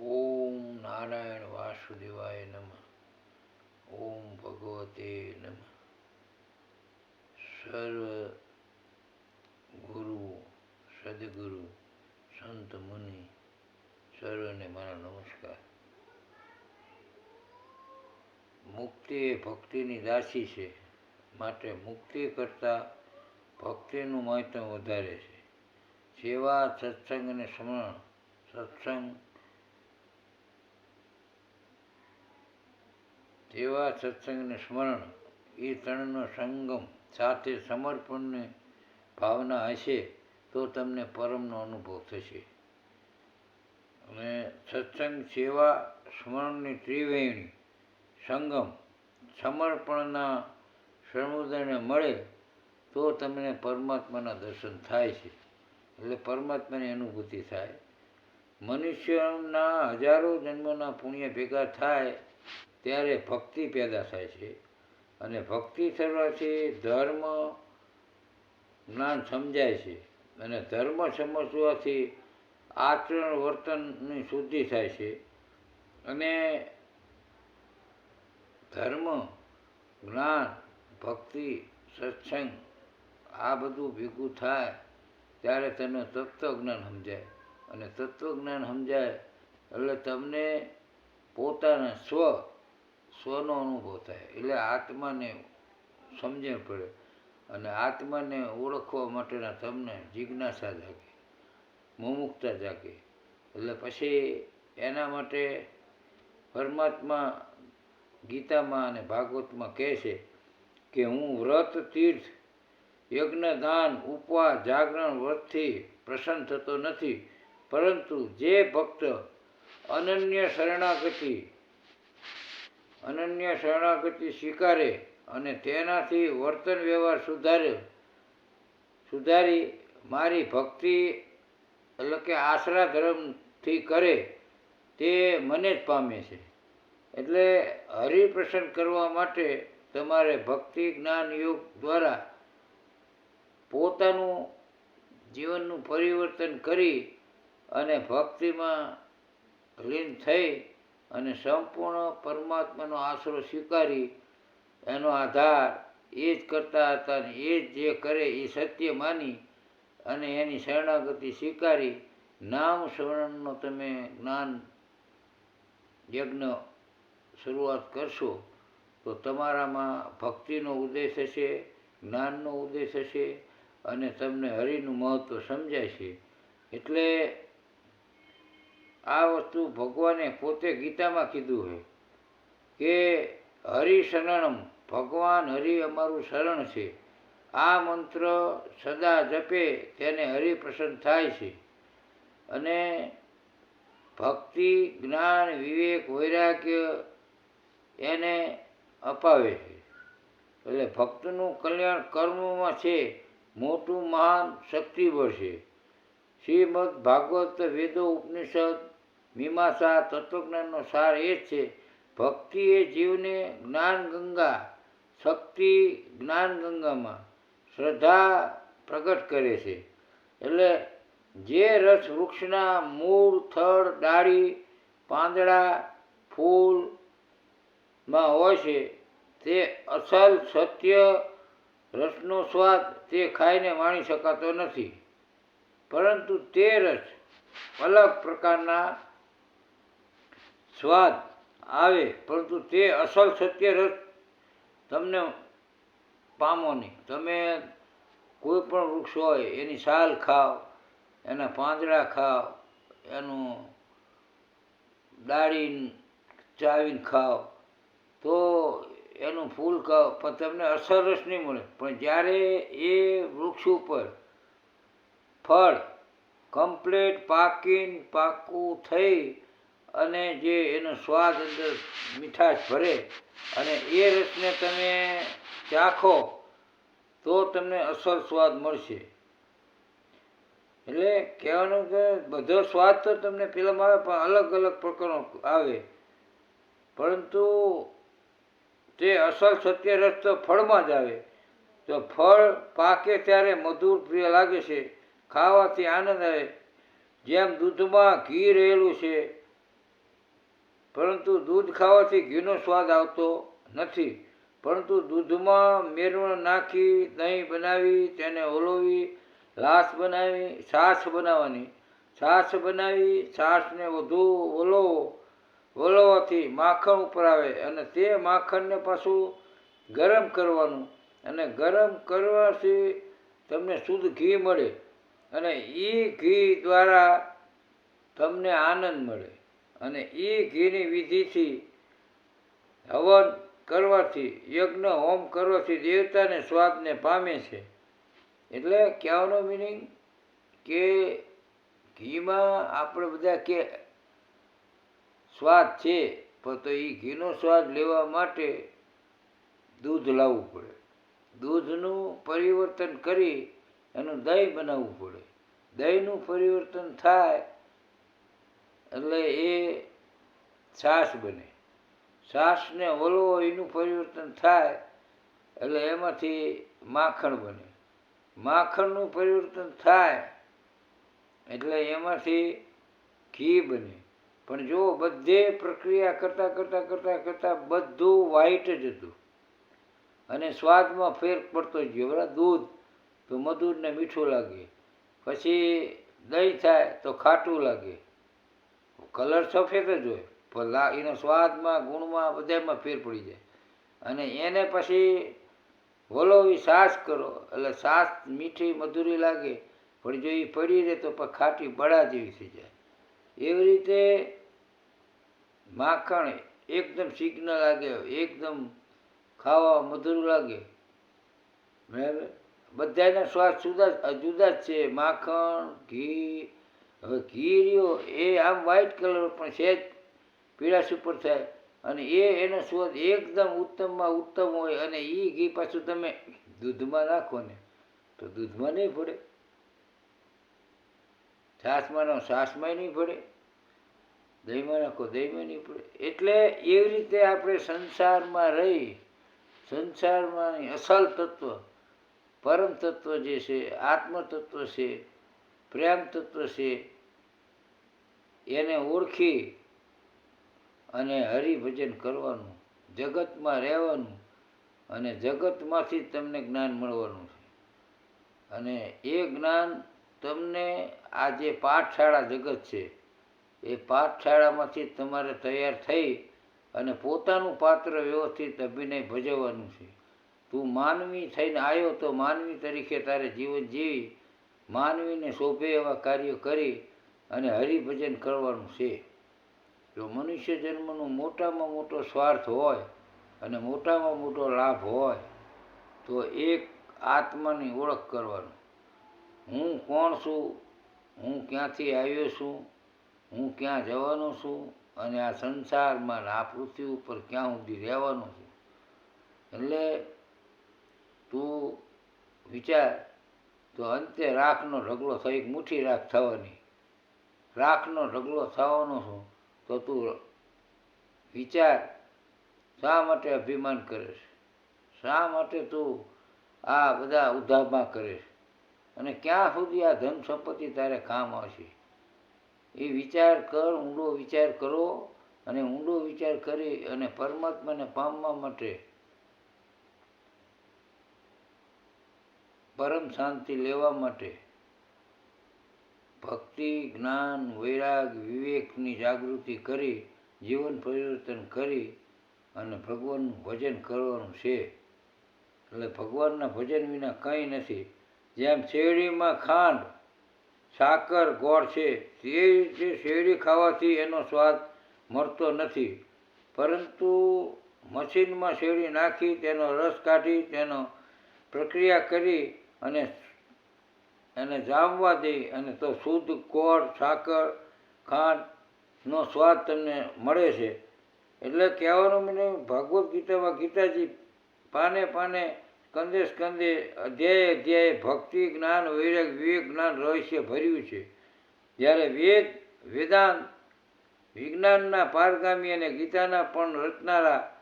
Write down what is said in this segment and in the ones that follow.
ઓમ નારાયણ વાસુદેવાય નમઃ. ઓમ ભગવતે નમઃ. સર્વ ગુરુ, સદગુરુ, સંત મુનિ, સર્વને મારા નમસ્કાર. મુક્તિ એ ભક્તિની દાસી છે. માટે મુક્તિ કરતાં ભક્તિનું મહત્વ વધારે છે. સેવા સત્સંગ અને સ્મરણ, સત્સંગ સેવા સત્સંગને સ્મરણ એ ત્રણનો સંગમ સાથે સમર્પણની ભાવના હશે તો તમને પરમનો અનુભવ થશે. અને સત્સંગ સેવા સ્મરણની ત્રિવેણી સંગમ સમર્પણના સમુદાયને મળે તો તમને પરમાત્માના દર્શન થાય છે. એટલે પરમાત્માની અનુભૂતિ થાય. મનુષ્યના હજારો જન્મના પુણ્ય ભેગા થાય ત્યારે ભક્તિ પેદા થાય છે. અને ભક્તિ થવાથી ધર્મ જ્ઞાન સમજાય છે. અને ધર્મ સમજવાથી આચરણ વર્તનની શુદ્ધિ થાય છે. અને ધર્મ, જ્ઞાન, ભક્તિ, સત્સંગ આ બધું ભેગું થાય ત્યારે તમને તત્વજ્ઞાન સમજાય. અને તત્વજ્ઞાન સમજાય એટલે તમને પોતાના સ્વ સ્વનો અનુભવ થાય. એટલે આત્માને સમજણ પડે અને આત્માને ઓળખવા માટેના તમને જિજ્ઞાસા જાગે, મુમુક્તા જાગે. એટલે પછી એના માટે પરમાત્મા ગીતામાં અને ભાગવતમાં કહે છે કે હું વ્રત તીર્થ, યજ્ઞદાન, ઉપવાસ, જાગરણ, વ્રતથી પ્રસન્ન થતો નથી. પરંતુ જે ભક્ત અનન્ય શરણાગતિ અનન્ય શરણાગતિ સ્વીકારે અને તેનાથી વર્તન વ્યવહાર સુધારે સુધારી મારી ભક્તિ એટલે કે આશરા ધર્મથી કરે તે મને જ પામે છે. એટલે હરિપ્રસન્ન કરવા માટે તમારે ભક્તિ જ્ઞાન યોગ દ્વારા પોતાનું જીવનનું પરિવર્તન કરી અને ભક્તિમાં લીન થઈ અને સંપૂર્ણ પરમાત્માનો આશરો સ્વીકારી, એનો આધાર એ જ કરતા હતા અને એ જ જે કરે એ સત્ય માની અને એની શરણાગતિ સ્વીકારી. નામ સ્મરણનો તમે જ્ઞાન યજ્ઞ શરૂઆત કરશો, તો તમારામાં ભક્તિનો ઉદ્દેશ હશે, જ્ઞાનનો ઉદ્દેશ હશે અને તમને હરિનું મહત્ત્વ સમજાય છે એટલે આ વસ્તુ ભગવાને પોતે ગીતામાં કીધું છે કે હરિ શરણમ, ભગવાન હરિ અમારું શરણ છે. આ મંત્ર સદા જપે, તેને હરિ પ્રસન્ન થાય છે. અને ભક્તિ, જ્ઞાન, વિવેક, વૈરાગ્ય એને અપાવે છે. એટલે ભક્તનું કલ્યાણ કર્મમાં છે, મોટું મહાન શક્તિબળ છે. શ્રીમદ ભાગવત વેદો ઉપનિષદ મીમાંસા, તત્વજ્ઞાનનો સાર એ જ છે. ભક્તિ એ જીવને જ્ઞાન ગંગા, શક્તિ જ્ઞાન ગંગામાં શ્રદ્ધા પ્રગટ કરે છે. એટલે જે રસ વૃક્ષના મૂળ, થડ, ડાળી, પાંદડા, ફૂલમાં હોય છે, તે અસલ સત્ય રસનો સ્વાદ તે ખાઈને માણી શકાતો નથી. પરંતુ તે રસ અલગ પ્રકારના સ્વાદ આવે, પરંતુ તે અસલ સત્ય રસ તમને પામો નહીં તમે કોઈ પણ વૃક્ષ હોય, એની સાલ ખાઓ, એના પાંદડા ખાઓ, એનું ડાળી ચાવીને ખાઓ, તો એનું ફૂલ ખાઓ, પણ તમને અસર રસ નહીં મળે. પણ જ્યારે એ વૃક્ષ ઉપર ફળ કમ્પ્લેટ પાકીને પાકું થઈ અને જે એનો સ્વાદ અંદર મીઠાશ ભરે અને એ રસને તમે ચાખો તો તમને અસલ સ્વાદ મળશે. એટલે કહેવાનું કે બધો સ્વાદ તો તમને પેલામાં આવે પણ અલગ અલગ પ્રકારનો આવે. પરંતુ તે અસલ સત્ય રસ તો ફળમાં જ આવે. તો ફળ પાકે ત્યારે મધુર પ્રિય લાગે છે, ખાવાથી આનંદ આવે. જેમ દૂધમાં ઘી રહેલું છે પરંતુ દૂધ ખાવાથી ઘીનો સ્વાદ આવતો નથી. પરંતુ દૂધમાં મેરવણ નાખી, દહીં બનાવી, તેને ઓલોવી લાશ બનાવી, છાશ બનાવવાની. છાશ બનાવી, છાશને વધુ ઓલવો ઓલવવાથી માખણ ઉપર આવે અને તે માખણને પાછું ગરમ કરવાનું. અને ગરમ કરવાથી તમને શુદ્ધ ઘી મળે અને એ ઘી દ્વારા તમને આનંદ મળે. અને એ ઘીની વિધિથી હવન કરવાથી યજ્ઞ, હોમ કરવાથી દેવતાને સ્વાદને પામે છે. એટલે કહેવાનો મિનિંગ કે ઘીમાં આપણે બધા કે સ્વાદ છે, પણ તો એ ઘીનો સ્વાદ લેવા માટે દૂધ લાવવું પડે. દૂધનું પરિવર્તન કરી એનું દહીં બનાવવું પડે. દહીંનું પરિવર્તન થાય એટલે એ છાશ બને. છાશને ઓલવો એનું પરિવર્તન થાય, એટલે એમાંથી માખણ બને. માખણનું પરિવર્તન થાય, એટલે એમાંથી ઘી બને. પણ જો બધે પ્રક્રિયા કરતાં કરતાં કરતાં કરતાં બધું વ્હાઈટ જ હતું. અને સ્વાદમાં ફેર પડતો જ ગયો. બરાબર દૂધ, તો મધુરને મીઠું લાગે. પછી દહીં થાય, તો ખાટું લાગે. કલર સફેદ જ હોય, પણ લા, એનો સ્વાદમાં, ગુણમાં, બધામાં ફેર પડી જાય. અને એને પછી વલોવી, સાસ કરો, એટલે સાસ મીઠી, મધુરી લાગે, પણ જો એ પડી રહે તો ખાટી બળા જેવી થઈ જાય. એવી રીતે માખણ એકદમ સિગ્ન લાગે, એકદમ ખાવા મધુર લાગે. બરાબર? બધાના સ્વાદ જુદા જુદા જ છે. માખણ, ઘી હવે રહ્યો એ આમ વ્હાઈટ કલર પણ સહેજ પીળાશ ઉપર થાય અને એ એનો સ્વાદ એકદમ ઉત્તમમાં ઉત્તમ હોય અને એ ઘી પાછું તમે દૂધમાં નાખો ને, તો દૂધમાં નહીં પડે છાશમાં નાખો છાશમાંય નહીં પડે દહીંમાં નાખો, દહીંમાં નહીં પડે એટલે એવી રીતે આપણે સંસારમાં રહી, સંસારમાં અસલ તત્વ, પરમ તત્વ જે છે આત્મ તત્વ છે પ્રેમ તત્વ છે. એને ઓળખી અને હરિભજન કરવાનું, જગતમાં રહેવાનું અને જગતમાંથી તમને જ્ઞાન મળવાનું છે. અને એ જ્ઞાન તમને આ જે પાઠશાળા જગત છે, એ પાઠશાળામાંથી તમારે તૈયાર થઈ અને પોતાનું પાત્ર વ્યવસ્થિત અભિનય ભજવવાનું છે. તું માનવી થઈને આવ્યો તો માનવી તરીકે તારે જીવન જીવી માનવીને શોભે એવા કાર્યો કરી અને હરિભજન કરવાનું છે. જો મનુષ્ય જન્મનો મોટામાં મોટો સ્વાર્થ હોય અને મોટામાં મોટો લાભ હોય, તો એક આત્માની ઓળખ કરવાનું. હું કોણ છું? હું ક્યાંથી આવ્યો છું? હું ક્યાં જવાનો છું? અને આ સંસારમાં આ પૃથ્વી ઉપર ક્યાં સુધી રહેવાનું છું? એટલે તું વિચાર તો અંતે રાખનો ઢગલો થઈ એક મુઠ્ઠી રાખ થવાની. રાખનો ઢગલો થવાનો શું? તો તું વિચાર, શા માટે અભિમાન કરે છે? શા માટે તું આ બધા ઉધામાં કરે અને ક્યાં સુધી આ ધન સંપત્તિ તારે કામ આવશે? એ વિચાર કર, ઊંડો વિચાર કરો અને ઊંડો વિચાર કરી અને પરમાત્માને પામવા માટે પરમ શાંતિ લેવા માટે ભક્તિ, જ્ઞાન, વૈરાગ, વિવેકની જાગૃતિ કરી, જીવન પરિવર્તન કરી અને ભગવાનનું ભજન કરવાનું છે. એટલે ભગવાનના ભજન વિના કંઈ નથી. જેમ શેરડીમાં ખાંડ, સાકર, ગોળ છે, તે રીતે શેરડી ખાવાથી એનો સ્વાદ મળતો નથી. પરંતુ મશીનમાં શેરડી નાખી, તેનો રસ કાઢી, તેનો પ્રક્રિયા કરી અને એને જામવા દઈ અને તો શુદ્ધ કોળ, સાકર ખાંડનો સ્વાદ તમને મળે છે. એટલે કહેવાનું મને ભગવદ્ ગીતામાં ગીતાજી પાને પાને સ્કંદે સ્કંદે અધ્યાય અધ્યાય ભક્તિ, જ્ઞાન, વૈરાગ, વિવેક, જ્ઞાન, રહસ્ય ભર્યું છે. જ્યારે વેદ, વેદાંત, વિજ્ઞાનના પારગામી અને ગીતાના પણ રચનારા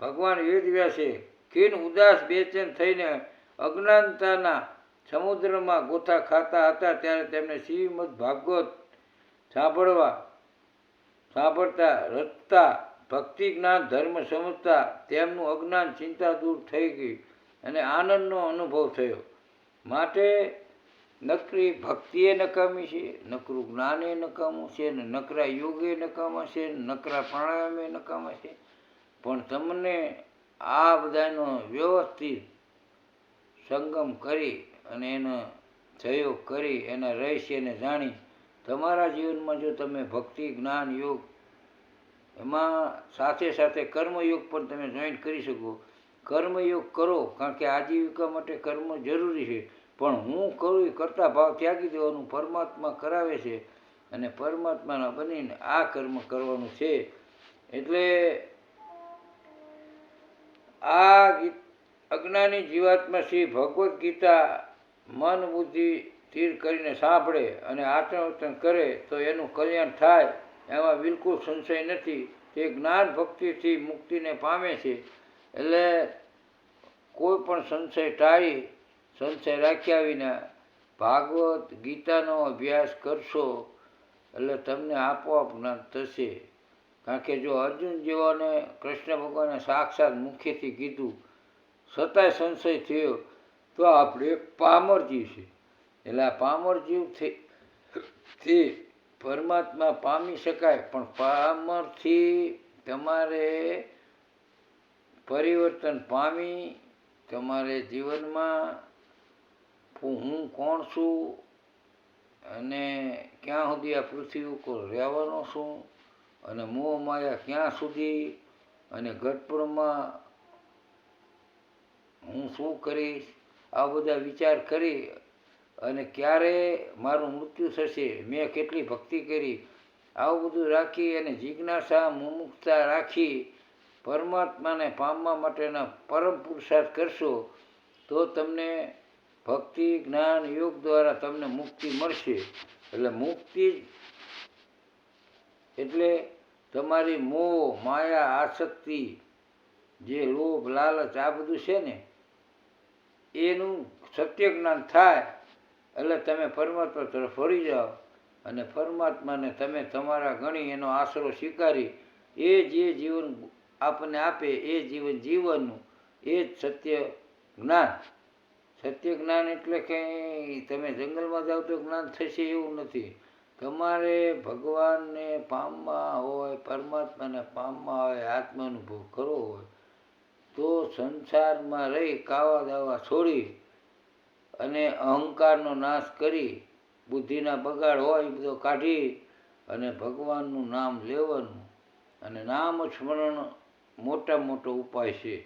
ભગવાન વેદવ્યાસે ખીન ઉદાસ બેચેન થઈને અજ્ઞાનતાના સમુદ્રમાં ગોથા ખાતા હતા ત્યારે તેમને શ્રીમદ ભાગવત સાંભળવા સાંભળતા રચતા ભક્તિ, જ્ઞાન, ધર્મ સમજતા તેમનું અજ્ઞાન ચિંતા દૂર થઈ ગઈ અને આનંદનો અનુભવ થયો. માટે નકરી ભક્તિએ નકામી છે, નકરું જ્ઞાને નકામું છે, ને નકરા યોગે નકામા છે નકરા પ્રાણાયામે નકામા છે. પણ તમને આ બધાનો વ્યવસ્થિત સંગમ કરી અને એનો સહયોગ કરી, એના રહસ્યને જાણી તમારા જીવનમાં જો તમે ભક્તિ, જ્ઞાન, યોગ, એમાં સાથે સાથે કર્મયોગ પણ તમે જોઈન્ટ કરી શકો. કર્મયોગ કરો, કારણ કે આજીવિકા માટે કર્મ જરૂરી છે. પણ હું કરું એ કરતા ભાવ ત્યાગી દેવાનું પરમાત્મા કરાવે છે અને પરમાત્માના બનીને આ કર્મ કરવાનું છે. એટલે આ ગીત અજ્ઞાની જીવાત્મા શ્રી ભગવદ્ ગીતા મન બુદ્ધિ સ્થિર કરીને સાંભળે અને આચરણ કરે તો એનું કલ્યાણ થાય, એમાં બિલકુલ સંશય નથી. તે જ્ઞાન ભક્તિથી મુક્તિને પામે છે. એટલે કોઈ પણ સંશય ટાળી, સંશય રાખ્યા વિના ભાગવત ગીતાનો અભ્યાસ કરશો, એટલે તમને આપોઆપ જ્ઞાન થશે. કારણ કે જો અર્જુન જેવાને કૃષ્ણ ભગવાને સાક્ષાત મુખ્યથી કીધું છતાંય સંશય થયો, તો આપણે પામર જીવ છે. એટલે આ પામર જીવથી પરમાત્મા પામી શકાય, પણ પામરથી તમારે પરિવર્તન પામી, તમારે જીવનમાં હું કોણ છું, અને ક્યાં સુધી આ પૃથ્વી ઉપર રહેવાનો છું, અને મોહ માયા ક્યાં સુધી, અને ઘટપણમાં હું શું કરીશ? આ બધા વિચાર કરી અને ક્યારે મારું મૃત્યુ થશે? મેં કેટલી ભક્તિ કરી? આવું બધું રાખી અને જિજ્ઞાસા મુમુક્ષતા રાખી પરમાત્માને પામવા માટેના પરમ પુરુષાર્થ કરશો તો તમને ભક્તિ, જ્ઞાન, યોગ દ્વારા તમને મુક્તિ મળશે. એટલે મુક્તિ એટલે તમારી મોહ, માયા, આસક્તિ, જે લોભ, લાલચ, આ બધું છે ને એનું સત્ય જ્ઞાન થાય, એટલે તમે પરમાત્મા તરફ વળી જાઓ. અને પરમાત્માને તમે તમારા ગણી એનો આશરો સ્વીકારી, એ જે જીવન આપણને આપે, એ જીવન જીવવાનું, એ જ સત્ય જ્ઞાન સત્ય જ્ઞાન એટલે કંઈ? તમે જંગલમાં જાઓ તો જ્ઞાન થશે એવું નથી. તમારે ભગવાનને પામવા હોય, પરમાત્માને પામવા હોય, આત્માનુભવ કરવો હોય તો સંસારમાં રહી કાવા દાવા છોડી અને અહંકારનો નાશ કરી, બુદ્ધિના બગાડ હોય બધો કાઢી અને ભગવાનનું નામ લેવાનું. અને નામ સ્મરણ મોટા મોટો ઉપાય છે.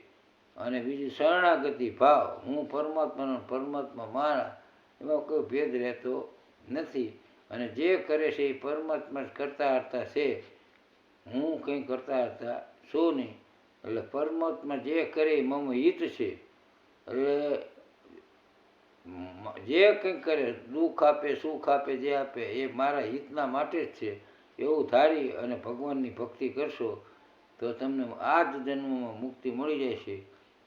અને બીજી શરણાગતિ ભાવ. હું પરમાત્માનો પરમાત્મા મારા, એમાં કોઈ ભેદ રહેતો નથી. અને જે કરે છે એ પરમાત્મા જ કરતા હતા છે. હું કંઈ કરતા હતા શું નહીં. એટલે પરમાત્મા જે કરે મમ હિત છે. એટલે જે કંઈ કરે, દુઃખ આપે, સુખ આપે, જે આપે, એ મારા હિતના માટે જ છે. એવું ધારી અને ભગવાનની ભક્તિ કરશો તો તમને આ જ જન્મમાં મુક્તિ મળી જશે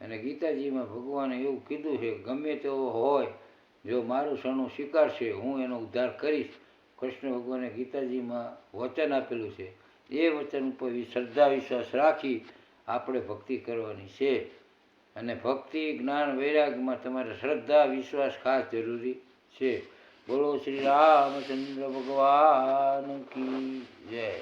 અને ગીતાજીમાં ભગવાને એવું કીધું છે, ગમે તેવો હોય, જો મારું શરણું સ્વીકારશે, હું એનો ઉદ્ધાર કરીશ. કૃષ્ણ ભગવાને ગીતાજીમાં વચન આપેલું છે. એ વચન ઉપર શ્રદ્ધા વિશ્વાસ રાખી આપણે ભક્તિ કરવાની છે. અને ભક્તિ, જ્ઞાન, વૈરાગમાં તમારે શ્રદ્ધા, વિશ્વાસ ખાસ જરૂરી છે. બોલો શ્રી રામચંદ્ર ભગવાન કી જય.